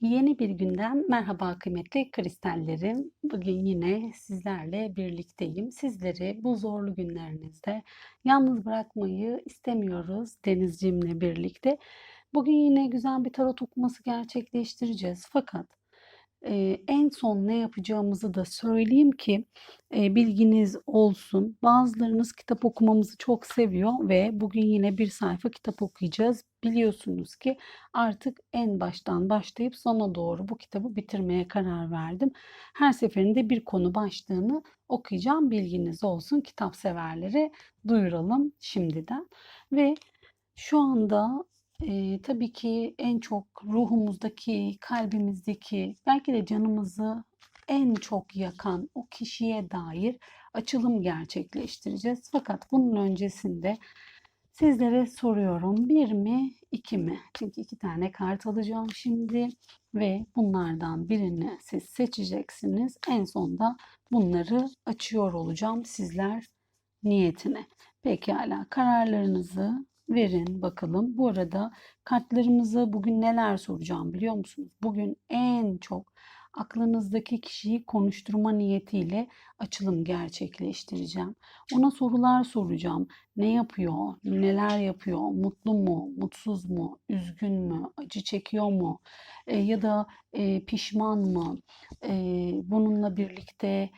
Yeni bir günden merhaba kıymetli kristallerim. Bugün yine sizlerle birlikteyim. Sizleri bu zorlu günlerinizde yalnız bırakmayı istemiyoruz Denizciğimle birlikte. Bugün yine güzel bir tarot okuması gerçekleştireceğiz. Fakat Eee, en son ne yapacağımızı da söyleyeyim ki eee, bilginiz olsun. Bazılarınız kitap okumamızı çok seviyor ve bugün yine bir sayfa kitap okuyacağız. Biliyorsunuz ki artık en baştan başlayıp sona doğru bu kitabı bitirmeye karar verdim. Her seferinde bir konu başlığını okuyacağım. Bilginiz olsun. Kitap severlere duyuralım şimdiden. Ve şu anda Eee, tabii ki en çok ruhumuzdaki, kalbimizdeki, belki de canımızı en çok yakan o kişiye dair açılım gerçekleştireceğiz. Fakat bunun öncesinde sizlere soruyorum. Bir mi, iki mi? Çünkü iki tane kart alacağım şimdi ve bunlardan birini siz seçeceksiniz. En sonda bunları açıyor olacağım sizler niyetine. Pekala kararlarınızı verin bakalım. Bu arada kartlarımızı bugün neler soracağım biliyor musunuz? Bugün en çok aklınızdaki kişiyi konuşturma niyetiyle açılım gerçekleştireceğim. Ona sorular soracağım. Ne yapıyor? Neler yapıyor? Mutlu mu? Mutsuz mu? Üzgün mü? Acı çekiyor mu? E, ya da e, pişman mı? E, bununla birlikte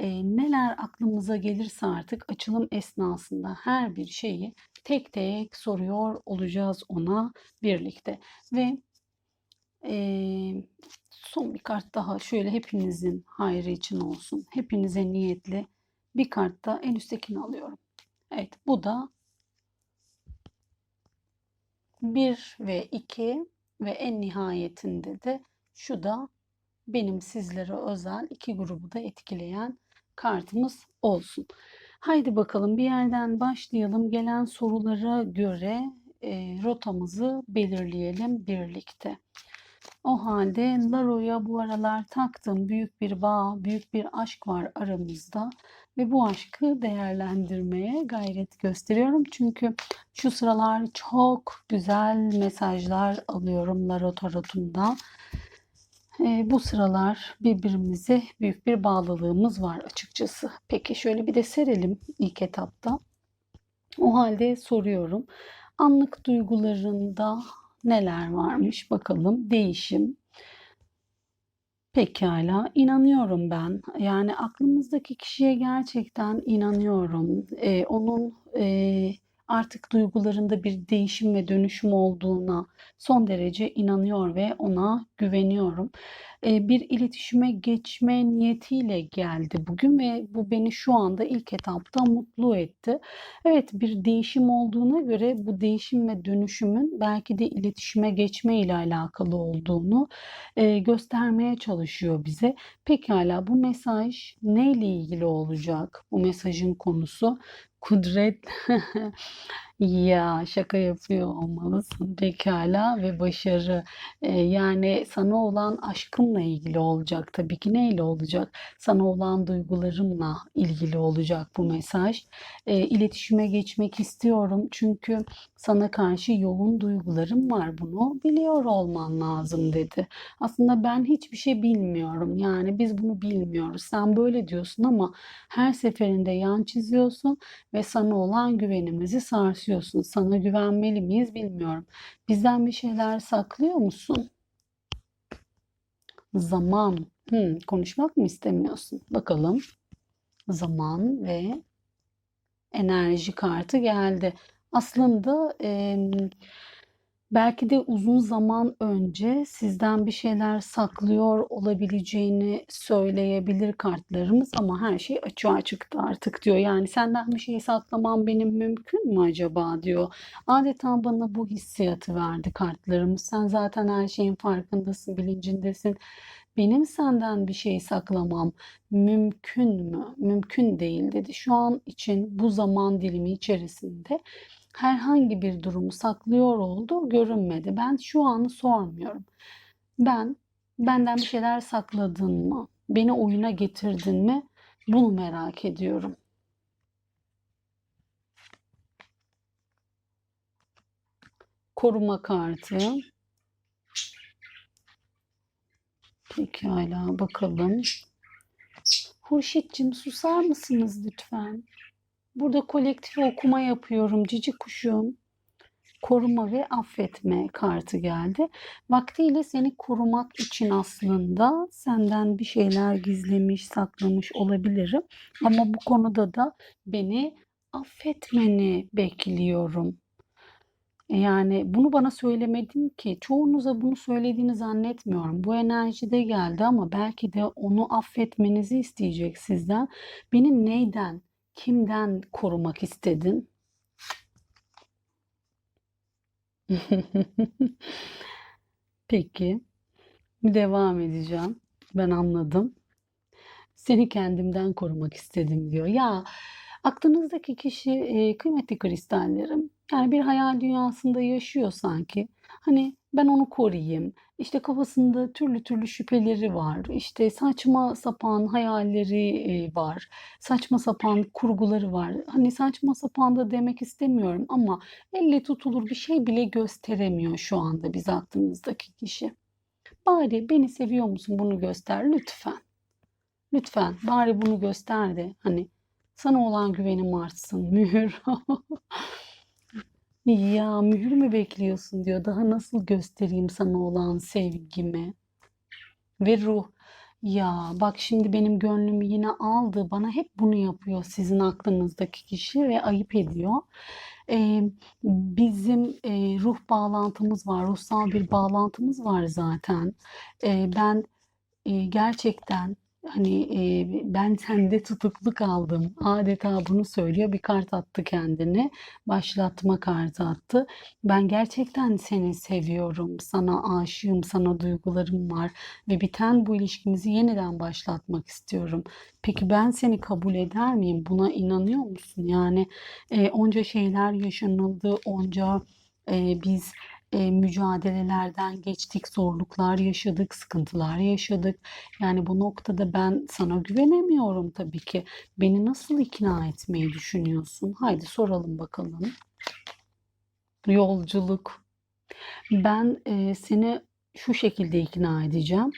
e, neler aklımıza gelirse artık açılım esnasında her bir şeyi tek tek soruyor olacağız ona birlikte. Ve e, son bir kart daha şöyle hepinizin hayrı için olsun. Hepinize niyetli bir kart da en üsttekini alıyorum. Evet bu da 1 ve 2 ve en nihayetinde de şu da benim sizlere özel iki grubu da etkileyen kartımız olsun. Haydi bakalım bir yerden başlayalım. Gelen sorulara göre e, rotamızı belirleyelim birlikte. O halde Laro'ya bu aralar taktığım büyük bir bağ, büyük bir aşk var aramızda ve bu aşkı değerlendirmeye gayret gösteriyorum. Çünkü şu sıralar çok güzel mesajlar alıyorum Laro tarotumda. E, bu sıralar birbirimize büyük bir bağlılığımız var açıkçası. Peki şöyle bir de serelim ilk etapta. O halde soruyorum. Anlık duygularında neler varmış bakalım. Değişim. Pekala, inanıyorum ben. Yani aklımızdaki kişiye gerçekten inanıyorum. Ee, onun e, artık duygularında bir değişim ve dönüşüm olduğuna son derece inanıyor ve ona güveniyorum. Bir iletişime geçme niyetiyle geldi bugün ve bu beni şu anda ilk etapta mutlu etti. Evet bir değişim olduğuna göre bu değişim ve dönüşümün belki de iletişime geçme ile alakalı olduğunu göstermeye çalışıyor bize. Pekala bu mesaj neyle ilgili olacak? Bu mesajın konusu kudret Ya şaka yapıyor olmalısın pekala ve başarı. Eee, yani sana olan aşkımla ilgili olacak tabii ki. Neyle olacak? Sana olan duygularımla ilgili olacak bu mesaj. Eee, iletişime geçmek istiyorum çünkü sana karşı yoğun duygularım var. Bunu biliyor olman lazım dedi. Aslında ben hiçbir şey bilmiyorum. Yani biz bunu bilmiyoruz. Sen böyle diyorsun ama her seferinde yan çiziyorsun ve sana olan güvenimizi sarsıyorsun. Sana güvenmeli miyiz bilmiyorum. Bizden bir şeyler saklıyor musun? Zaman. Hmm, konuşmak mı istemiyorsun? Bakalım. Zaman ve enerji kartı geldi. Aslında e, belki de uzun zaman önce sizden bir şeyler saklıyor olabileceğini söyleyebilir kartlarımız ama her şey açığa çıktı artık diyor. Yani senden bir şey saklamam benim mümkün mü acaba diyor. Adeta bana bu hissiyatı verdi kartlarımız. Sen zaten her şeyin farkındasın, bilincindesin. Benim senden bir şey saklamam mümkün mü? Mümkün değil dedi. Şu an için bu zaman dilimi içerisinde herhangi bir durumu saklıyor olduğu görünmedi. Ben şu anı sormuyorum. Ben benden bir şeyler sakladın mı? Beni oyuna getirdin mi? Bunu merak ediyorum. Koruma kartı. Pekala bakalım. Hurşit'cim susar mısınız lütfen? Burada kolektif okuma yapıyorum cici kuşum. Koruma ve affetme kartı geldi. Vaktiyle seni korumak için aslında senden bir şeyler gizlemiş, saklamış olabilirim. Ama bu konuda da beni affetmeni bekliyorum. Yani bunu bana söylemedin ki. Çoğunuza bunu söylediğini zannetmiyorum. Bu enerjide geldi ama belki de onu affetmenizi isteyecek sizden. Beni neyden, kimden korumak istedin? Peki, devam edeceğim. Ben anladım. Seni kendimden korumak istedim diyor. Ya aklınızdaki kişi e, kıymetli kristallerim. Yani bir hayal dünyasında yaşıyor sanki. Hani ben onu koruyayım. İşte kafasında türlü türlü şüpheleri var. İşte saçma sapan hayalleri e, var. Saçma sapan kurguları var. Hani saçma sapan da demek istemiyorum ama elle tutulur bir şey bile gösteremiyor şu anda biz aklımızdaki kişi. Bari beni seviyor musun bunu göster lütfen. Lütfen bari bunu göster de hani sana olan güvenim artsın. Mühür. Ya mühür mü bekliyorsun diyor. Daha nasıl göstereyim sana olan sevgimi ve ruh. Ya bak şimdi benim gönlümü yine aldı. Bana hep bunu yapıyor sizin aklınızdaki kişi ve ayıp ediyor. Ee, bizim e, ruh bağlantımız var. Ruhsal bir bağlantımız var zaten. Ee, ben e, gerçekten Hani e, ben sende tutuklu kaldım. Adeta bunu söylüyor. Bir kart attı kendine. Başlatma kartı attı. Ben gerçekten seni seviyorum. Sana aşığım. Sana duygularım var. Ve biten bu ilişkimizi yeniden başlatmak istiyorum. Peki ben seni kabul eder miyim? Buna inanıyor musun? Yani e, onca şeyler yaşanıldı. Onca e, biz e, mücadelelerden geçtik, zorluklar yaşadık, sıkıntılar yaşadık. Yani bu noktada ben sana güvenemiyorum tabii ki. Beni nasıl ikna etmeyi düşünüyorsun? Haydi soralım bakalım. Yolculuk. Ben e, seni şu şekilde ikna edeceğim.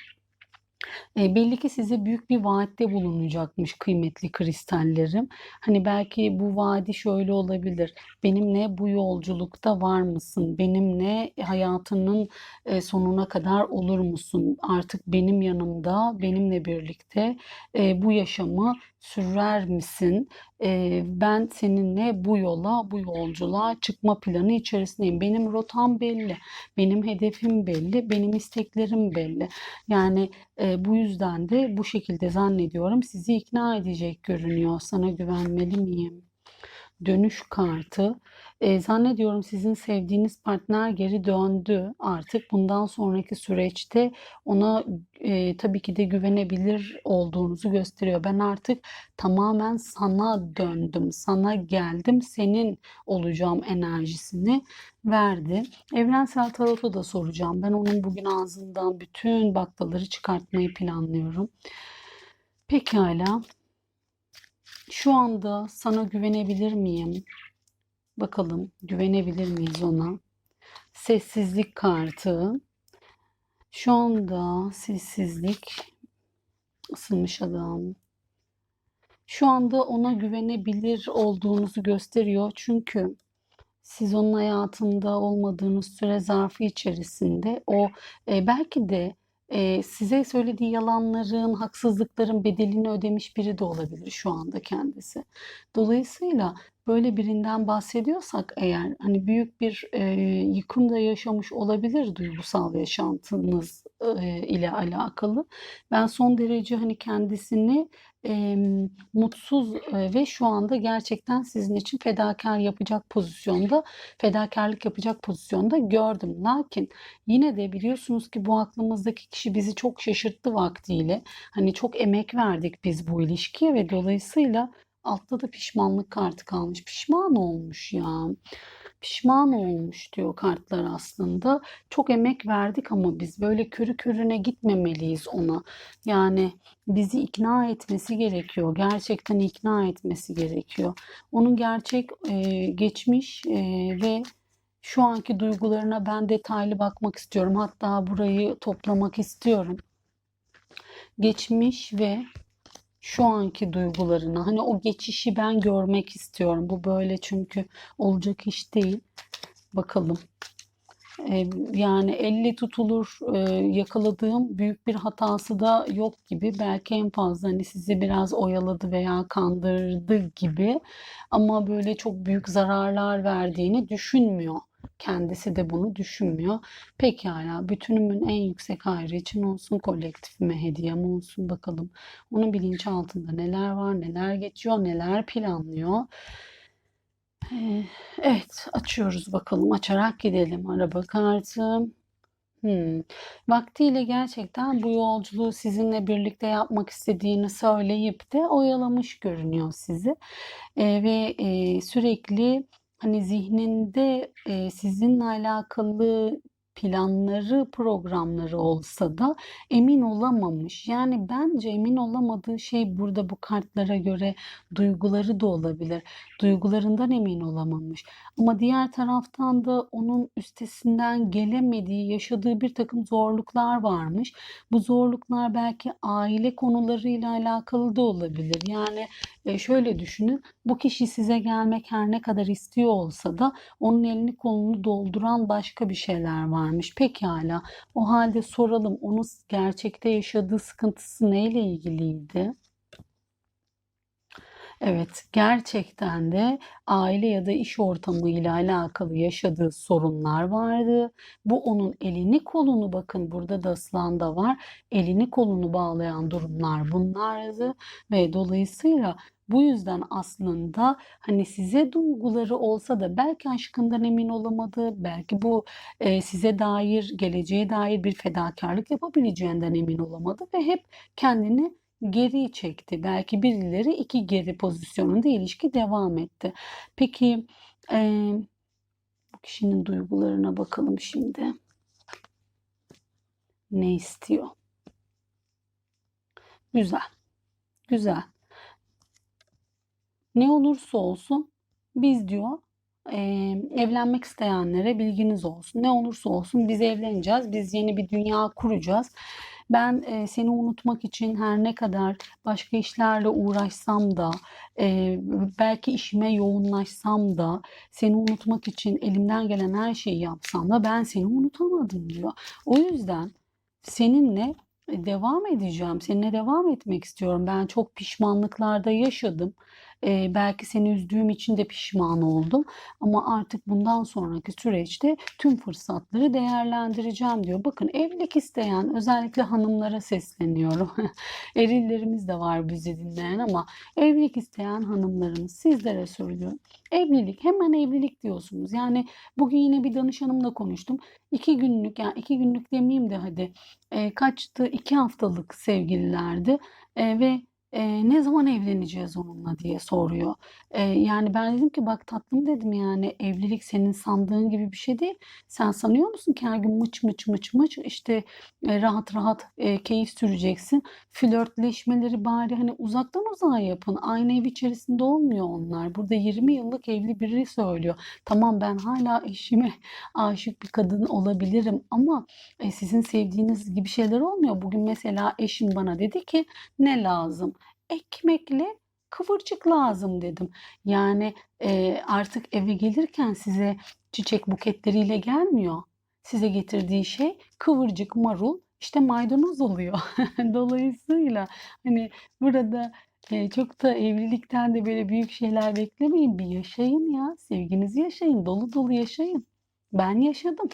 E, belli ki size büyük bir vaatte bulunacakmış kıymetli kristallerim. Hani belki bu vaadi şöyle olabilir. Benimle bu yolculukta var mısın? Benimle hayatının e, sonuna kadar olur musun? Artık benim yanımda, benimle birlikte e, bu yaşamı sürer misin? E, ben seninle bu yola, bu yolculuğa çıkma planı içerisindeyim. Benim rotam belli, benim hedefim belli, benim isteklerim belli. Yani e, bu yüzden de bu şekilde zannediyorum sizi ikna edecek görünüyor. Sana güvenmeli miyim? Dönüş kartı. E, zannediyorum sizin sevdiğiniz partner geri döndü artık. Bundan sonraki süreçte ona e, tabii ki de güvenebilir olduğunuzu gösteriyor. Ben artık tamamen sana döndüm, sana geldim, senin olacağım enerjisini verdi. Evrensel Tarot'u da soracağım. Ben onun bugün ağzından bütün baklaları çıkartmayı planlıyorum. Pekala. Şu anda sana güvenebilir miyim? Bakalım güvenebilir miyiz ona? Sessizlik kartı. Şu anda sessizlik ısınmış adam. Şu anda ona güvenebilir olduğunuzu gösteriyor. Çünkü siz onun hayatında olmadığınız süre zarfı içerisinde o e, belki de e, size söylediği yalanların, haksızlıkların bedelini ödemiş biri de olabilir şu anda kendisi. Dolayısıyla böyle birinden bahsediyorsak eğer hani büyük bir e, yıkım da yaşamış olabilir duygusal yaşantınız e, ile alakalı. Ben son derece hani kendisini e, mutsuz e, ve şu anda gerçekten sizin için fedakar yapacak pozisyonda, fedakarlık yapacak pozisyonda gördüm. Lakin yine de biliyorsunuz ki bu aklımızdaki kişi bizi çok şaşırttı vaktiyle. Hani çok emek verdik biz bu ilişkiye ve dolayısıyla altta da pişmanlık kartı kalmış. Pişman olmuş ya pişman olmuş diyor kartlar aslında. Çok emek verdik ama biz böyle körü körüne gitmemeliyiz ona. Yani bizi ikna etmesi gerekiyor. Gerçekten ikna etmesi gerekiyor. Onun gerçek e, geçmiş e, ve şu anki duygularına ben detaylı bakmak istiyorum. Hatta burayı toplamak istiyorum. geçmiş ve şu anki duygularını hani o geçişi ben görmek istiyorum. Bu böyle çünkü olacak iş değil. Bakalım. Ee, yani elle tutulur e, yakaladığım büyük bir hatası da yok gibi. Belki en fazla hani sizi biraz oyaladı veya kandırdı gibi. Ama böyle çok büyük zararlar verdiğini düşünmüyor. Kendisi de bunu düşünmüyor. Pekala, bütünümün en yüksek hayrı için olsun, kolektifime hediyem olsun bakalım. Onun bilinçaltında neler var, neler geçiyor, neler planlıyor. Ee, Evet, açıyoruz bakalım. Açarak gidelim. Araba kartı. Hmm. Vaktiyle gerçekten bu yolculuğu sizinle birlikte yapmak istediğini söyleyip de oyalamış görünüyor sizi. Ee, ve e, sürekli hani zihninde e, sizinle alakalı planları, programları olsa da emin olamamış. Yani bence emin olamadığı şey burada bu kartlara göre duyguları da olabilir. Duygularından emin olamamış. Ama diğer taraftan da onun üstesinden gelemediği, yaşadığı bir takım zorluklar varmış. Bu zorluklar belki aile konularıyla alakalı da olabilir. Yani e, şöyle düşünün, bu kişi size gelmek her ne kadar istiyor olsa da onun elini kolunu dolduran başka bir şeyler varmış. Pekala, o halde soralım, onun gerçekte yaşadığı sıkıntısı neyle ilgiliydi? Evet, gerçekten de aile ya da iş ortamıyla alakalı yaşadığı sorunlar vardı. Bu onun elini kolunu bakın burada da aslan da var. Elini kolunu bağlayan durumlar bunlardı ve dolayısıyla bu yüzden aslında hani size duyguları olsa da belki aşkından emin olamadı, belki bu e, size dair, geleceğe dair bir fedakarlık yapabileceğinden emin olamadı ve hep kendini geri çekti. Belki birileri iki geri pozisyonunda ilişki devam etti. Peki e, bu kişinin duygularına bakalım şimdi. Ne istiyor? Güzel. Güzel. Ne olursa olsun biz diyor e, evlenmek isteyenlere bilginiz olsun. Ne olursa olsun biz evleneceğiz. Biz yeni bir dünya kuracağız. Ben e, seni unutmak için her ne kadar başka işlerle uğraşsam da, e, belki işime yoğunlaşsam da, seni unutmak için elimden gelen her şeyi yapsam da ben seni unutamadım diyor. O yüzden seninle devam edeceğim. Seninle devam etmek istiyorum. Ben çok pişmanlıklarda yaşadım. Ee, belki seni üzdüğüm için de pişman oldum. Ama artık bundan sonraki süreçte tüm fırsatları değerlendireceğim diyor. Bakın evlilik isteyen özellikle hanımlara sesleniyorum. Erillerimiz de var bizi dinleyen ama evlilik isteyen hanımlarımız sizlere söylüyorum. Evlilik hemen evlilik diyorsunuz. Yani bugün yine bir danışanımla konuştum. İki günlük yani iki günlük demeyeyim de hadi e, kaçtı iki haftalık sevgililerdi e, ve e, ne zaman evleneceğiz onunla diye soruyor. E, yani ben dedim ki bak tatlım dedim yani evlilik senin sandığın gibi bir şey değil. Sen sanıyor musun ki her gün mıç mıç mıç mıç işte e, rahat rahat e, keyif süreceksin. Flörtleşmeleri bari hani uzaktan uzağa yapın. Aynı ev içerisinde olmuyor onlar. Burada 20 yıllık evli biri söylüyor. Tamam ben hala eşime aşık bir kadın olabilirim ama e, sizin sevdiğiniz gibi şeyler olmuyor. Bugün mesela eşim bana dedi ki ne lazım? Ekmekle kıvırcık lazım dedim. Yani e, artık eve gelirken size çiçek buketleriyle gelmiyor. Size getirdiği şey kıvırcık, marul, işte maydanoz oluyor. Dolayısıyla hani burada e, çok da evlilikten de böyle büyük şeyler beklemeyin. Bir yaşayın ya. Sevginizi yaşayın. Dolu dolu yaşayın. Ben yaşadım.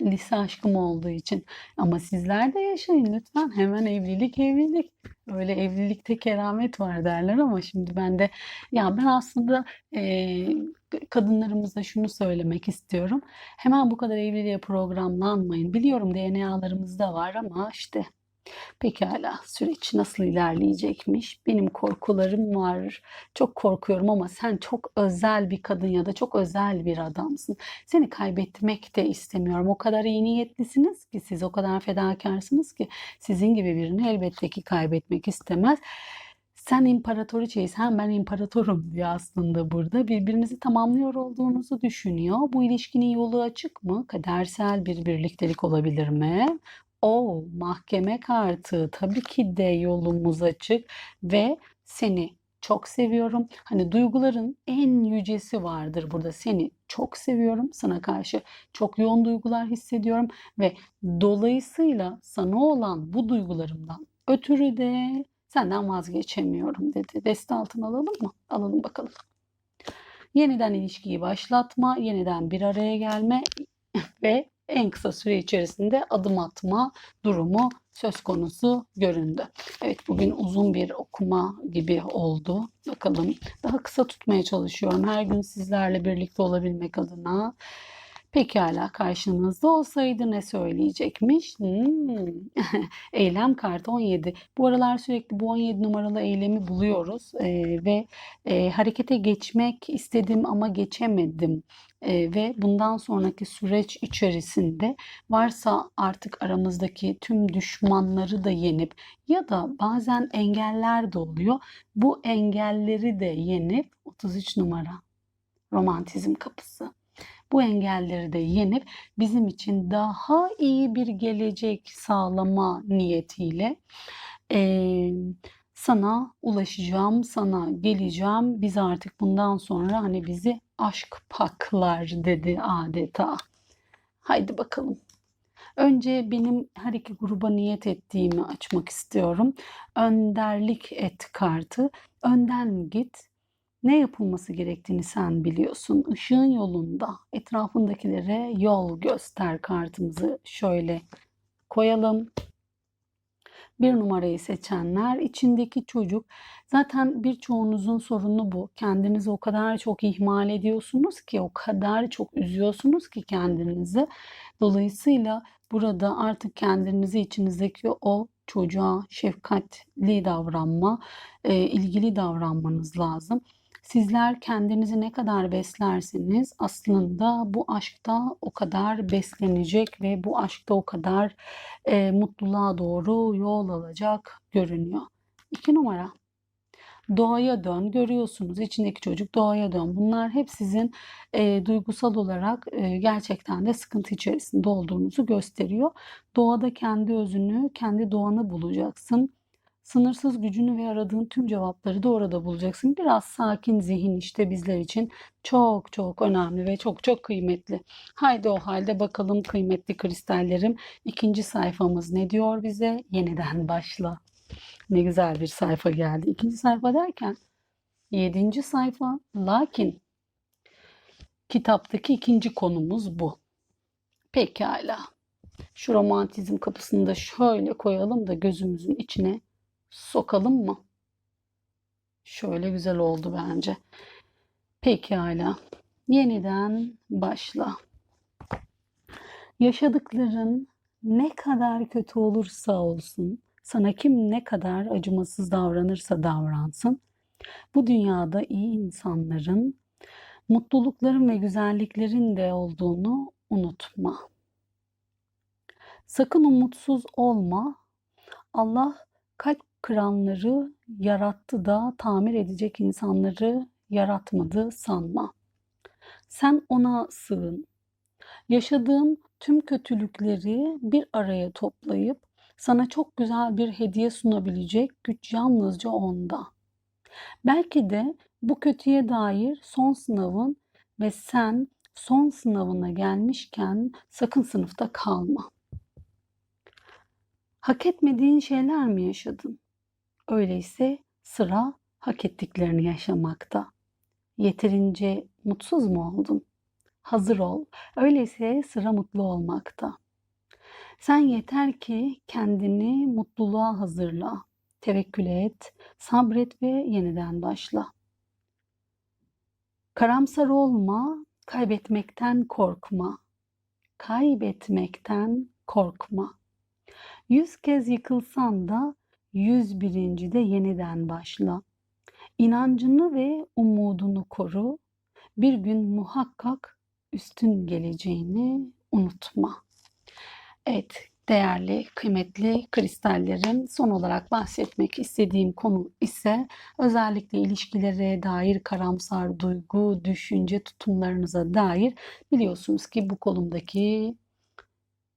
Lise aşkım olduğu için. Ama sizler de yaşayın lütfen. Hemen evlilik evlilik. Öyle evlilikte keramet var derler ama şimdi ben de ya ben aslında e, kadınlarımıza şunu söylemek istiyorum. Hemen bu kadar evliliğe programlanmayın. Biliyorum DNA'larımızda var ama işte Pekala, süreç nasıl ilerleyecekmiş? Benim korkularım var. Çok korkuyorum ama sen çok özel bir kadın ya da çok özel bir adamsın. Seni kaybetmek de istemiyorum. O kadar iyi niyetlisiniz ki siz o kadar fedakarsınız ki sizin gibi birini elbette ki kaybetmek istemez. Sen imparatoriçeyiz, hem ben imparatorum diyor aslında burada. Birbirinizi tamamlıyor olduğunuzu düşünüyor. Bu ilişkinin yolu açık mı? Kadersel bir birliktelik olabilir mi? O mahkeme kartı tabii ki de yolumuz açık ve seni çok seviyorum. Hani duyguların en yücesi vardır burada. Seni çok seviyorum. Sana karşı çok yoğun duygular hissediyorum ve dolayısıyla sana olan bu duygularımdan ötürü de senden vazgeçemiyorum dedi. Deste altına alalım mı? Alalım bakalım. Yeniden ilişkiyi başlatma, yeniden bir araya gelme ve en kısa süre içerisinde adım atma durumu söz konusu göründü. Evet bugün uzun bir okuma gibi oldu. Bakalım daha kısa tutmaya çalışıyorum. Her gün sizlerle birlikte olabilmek adına. Pekala karşınızda olsaydı ne söyleyecekmiş? Hmm. Eylem kartı 17. Bu aralar sürekli bu 17 numaralı eylemi buluyoruz Ee, ve e, harekete geçmek istedim ama geçemedim. Ee, ve bundan sonraki süreç içerisinde varsa artık aramızdaki tüm düşmanları da yenip ya da bazen engeller de oluyor. Bu engelleri de yenip 33 numara romantizm kapısı bu engelleri de yenip bizim için daha iyi bir gelecek sağlama niyetiyle e, sana ulaşacağım, sana geleceğim. Biz artık bundan sonra hani bizi aşk paklar dedi adeta. Haydi bakalım. Önce benim her iki gruba niyet ettiğimi açmak istiyorum. Önderlik et kartı. Önden git, ne yapılması gerektiğini sen biliyorsun. Işığın yolunda etrafındakilere yol göster kartımızı şöyle koyalım. Bir numarayı seçenler içindeki çocuk zaten birçoğunuzun sorunu bu. Kendinizi o kadar çok ihmal ediyorsunuz ki o kadar çok üzüyorsunuz ki kendinizi. Dolayısıyla burada artık kendinizi içinizdeki o çocuğa şefkatli davranma, ilgili davranmanız lazım. Sizler kendinizi ne kadar beslerseniz aslında bu aşkta o kadar beslenecek ve bu aşkta o kadar e, mutluluğa doğru yol alacak görünüyor. İki numara. Doğaya dön görüyorsunuz içindeki çocuk doğaya dön bunlar hep sizin e, duygusal olarak e, gerçekten de sıkıntı içerisinde olduğunuzu gösteriyor. Doğada kendi özünü kendi doğanı bulacaksın Sınırsız gücünü ve aradığın tüm cevapları da orada bulacaksın. Biraz sakin zihin işte bizler için çok çok önemli ve çok çok kıymetli. Haydi o halde bakalım kıymetli kristallerim. İkinci sayfamız ne diyor bize? Yeniden başla. Ne güzel bir sayfa geldi. İkinci sayfa derken yedinci sayfa. Lakin kitaptaki ikinci konumuz bu. Pekala. Şu romantizm kapısını da şöyle koyalım da gözümüzün içine sokalım mı? Şöyle güzel oldu bence. Pekala. Yeniden başla. Yaşadıkların ne kadar kötü olursa olsun, sana kim ne kadar acımasız davranırsa davransın, bu dünyada iyi insanların, mutlulukların ve güzelliklerin de olduğunu unutma. Sakın umutsuz olma. Allah kalp kıranları yarattı da tamir edecek insanları yaratmadı sanma. Sen ona sığın. Yaşadığın tüm kötülükleri bir araya toplayıp sana çok güzel bir hediye sunabilecek güç yalnızca onda. Belki de bu kötüye dair son sınavın ve sen son sınavına gelmişken sakın sınıfta kalma. Hak etmediğin şeyler mi yaşadın? Öyleyse sıra hak ettiklerini yaşamakta. Yeterince mutsuz mu oldun? Hazır ol. Öyleyse sıra mutlu olmakta. Sen yeter ki kendini mutluluğa hazırla. Tevekkül et, sabret ve yeniden başla. Karamsar olma, kaybetmekten korkma. Kaybetmekten korkma. Yüz kez yıkılsan da 101. de yeniden başla. İnancını ve umudunu koru. Bir gün muhakkak üstün geleceğini unutma. Evet, değerli, kıymetli kristallerim son olarak bahsetmek istediğim konu ise özellikle ilişkilere dair karamsar duygu, düşünce tutumlarınıza dair biliyorsunuz ki bu kolumdaki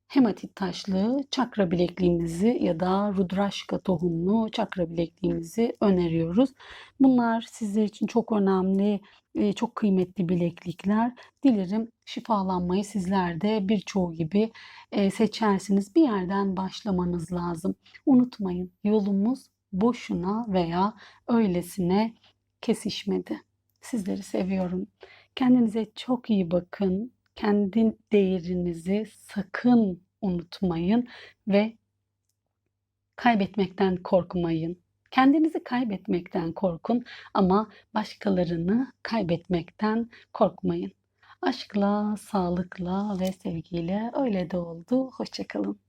hematit taşlı çakra bilekliğimizi ya da rudraşka tohumlu çakra bilekliğimizi öneriyoruz. Bunlar sizler için çok önemli, e, çok kıymetli bileklikler. Dilerim şifalanmayı sizler de birçoğu gibi e, seçersiniz. Bir yerden başlamanız lazım. Unutmayın yolumuz boşuna veya öylesine kesişmedi. Sizleri seviyorum. Kendinize çok iyi bakın. Kendi değerinizi sakın unutmayın ve kaybetmekten korkmayın. Kendinizi kaybetmekten korkun ama başkalarını kaybetmekten korkmayın. Aşkla, sağlıkla ve sevgiyle öyle de oldu. Hoşçakalın.